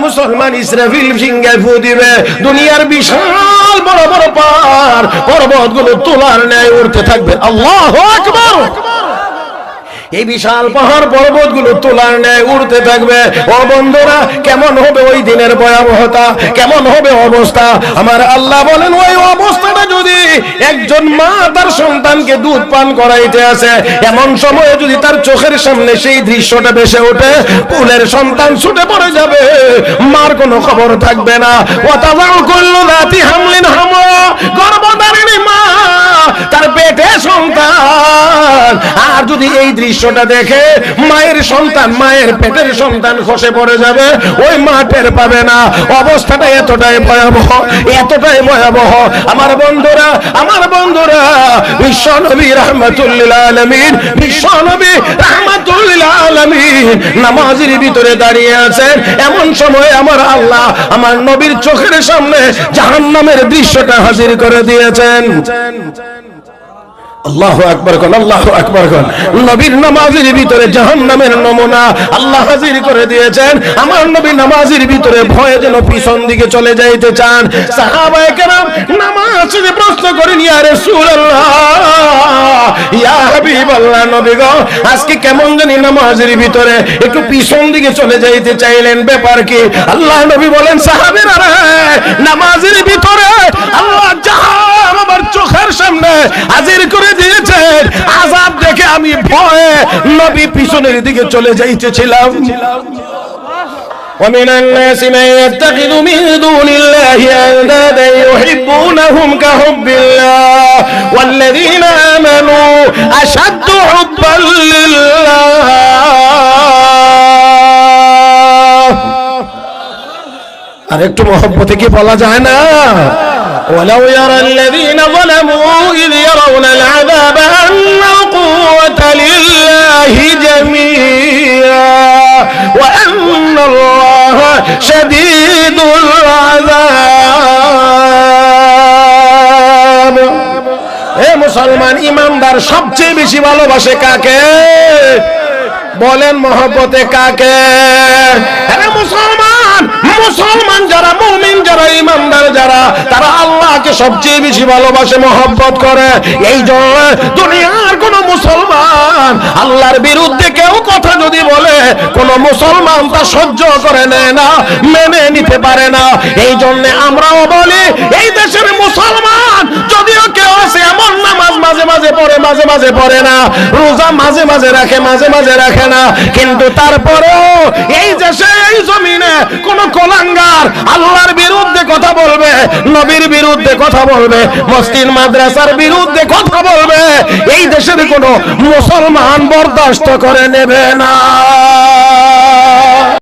মুসলমান ইসরাফিল সিংহে ফু দিবে দুনিয়ার বিশাল বড় বড় পার পর্বতগুলো তোলার ন্যায় উঠতে থাকবে আল্লাহ আকবার এই বিশাল পাহাড় পর্বতগুলো তোলার ন্যায় উড়তে থাকবে। ও বন্ধুরা, কেমন হবে ওই দিনের ভয়াবহতা? কেমন হবে অবস্থা? আমার আল্লাহ বলেন, ওই অবস্থাটা যদি একজন মা তার সন্তানকে দুধ পান করাইতে আসে, এমন সময়ে যদি তার চোখের সামনে সেই দৃশ্যটা ভেসে ওঠে কুলের সন্তান ছুটে পড়ে যাবে। মার কোনো খবর থাকবে না। ওয়াতাজাল কুল্লু দাতি হামলিন হামলা গর্ভধারিণী মা যদি এই দৃশ্যটা দেখে মায়ের সন্তান, মায়ের পেটের সন্তান খসে পড়ে যাবে, ওই মা টের পাবে না। অবস্থাটা এতটাই ভয়াবহ এতটাই ভয়াবহ। আমার বন্ধুরা আমার বন্ধুরা, বিশ্ব নবী রহমতুল্লিল আলমিন, বিশ্ব নবী রহমতুল্লিল আলমিন নামাজের ভিতরে দাঁড়িয়ে আছেন। এমন সময় আমার আল্লাহ আমার নবীর চোখের সামনে জাহান্নামের দৃশ্যটা হাজির করে দিয়েছেন। আজকে কেমন জানি নামাজের ভিতরে একটু পিছন দিকে চলে যাইতে চাইলেন। ব্যাপার কি? আল্লাহ নবী বলেন, সাহাবীরা নামাজের ভিতরে হাজির করে দিয়েছেন আজাব দেখে আমি ভয়ে নবী পিছনের দিকে চলে যাইতেছিলাম ومن الناس من يتخذ من دون الله أندادا يحبونهم كحب الله والذين آمنوا أشد حبا لله আর একটু মহব্বতে কি বলা যায় না ولو يرى الذين ظلموا إذ يرون العذاب أن القوة لله جميعا وأن الله شديد العذاب এ মুসলমান ইমানদার সবচেয়ে বেশি ভালোবাসে কাকে বলেন মহব্বতে কাকে আরে মুসলমান মুসলমান যারা সবচেয়ে বেশি ভালোবাসে, মহব্বত করে। এই জন্য দুনিয়ার কোন মুসলমান আল্লাহর বিরুদ্ধে কেউ কথা যদি বলে, কোন মুসলমান তা সহ্য করে নেয় না, মেনে নিতে পারে না। এই জন্য আমরাও বলি, এই দেশের মুসলমান মাঝে মাঝে মাঝে পড়ে না, রোজা মাঝে মাঝে রাখে, মাঝে মাঝে রাখে না। কিন্তু তারপরেও এই দেশে এই জমিনে কোন কলাঙ্গার আল্লাহর বিরুদ্ধে কথা বলবে, নবীর বিরুদ্ধে কথা বলবে, মসজিদ, মাদ্রাসার বিরুদ্ধে কথা বলবে, এই দেশের কোন মুসলমান বরদাস্ত করে নেবে না।